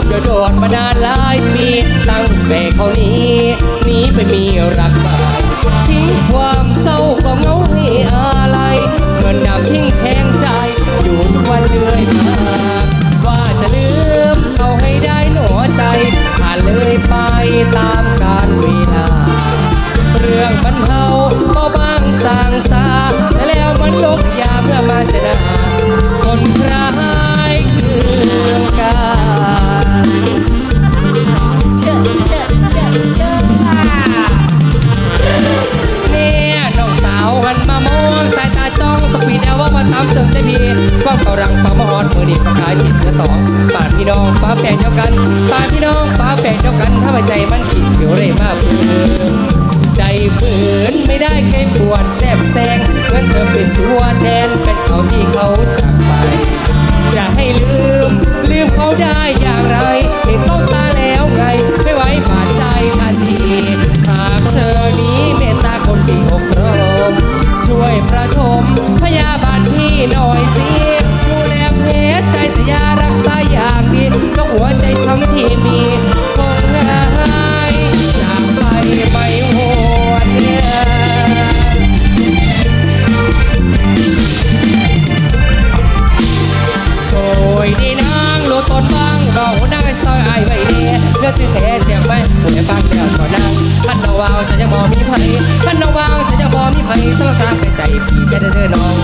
กโดดมานานหลายปีตั้งแต่เขานี้หนีไปมีรักใหม่ทิ้งความเศร้าความเหงาให้อะไรเงินนำทิ้งแทงใจอยู่ทุกวันเรื่อยมาว่าจะลืมเอาให้ได้หนัวใจผ่านเลยไปตามกาลเวลา เรื่องบัรเทา อ้ำเติมได้พีความเขารังป้ามอนมือดีฟ้าขายผิดละสองป่าดพี่น้องป้าแฝดเจ้ากันป่าดพี่น้องป้าแฝดเจ้ากันถ้าใจมันขิดเดี๋ยวเร่มาเพื่อใจฝืนไม่ได้เคยปวดแสบแสงเพื่อนเธอเป็นตัวแทน ลือกที่เสียเสียงไปผู้ใดฟังแล้วก็นั่งพันนาวาวจะจะบอมีไผพันนาวาวจะจะบอมีไผต้องสร้างใจพี่จะเดินน้อง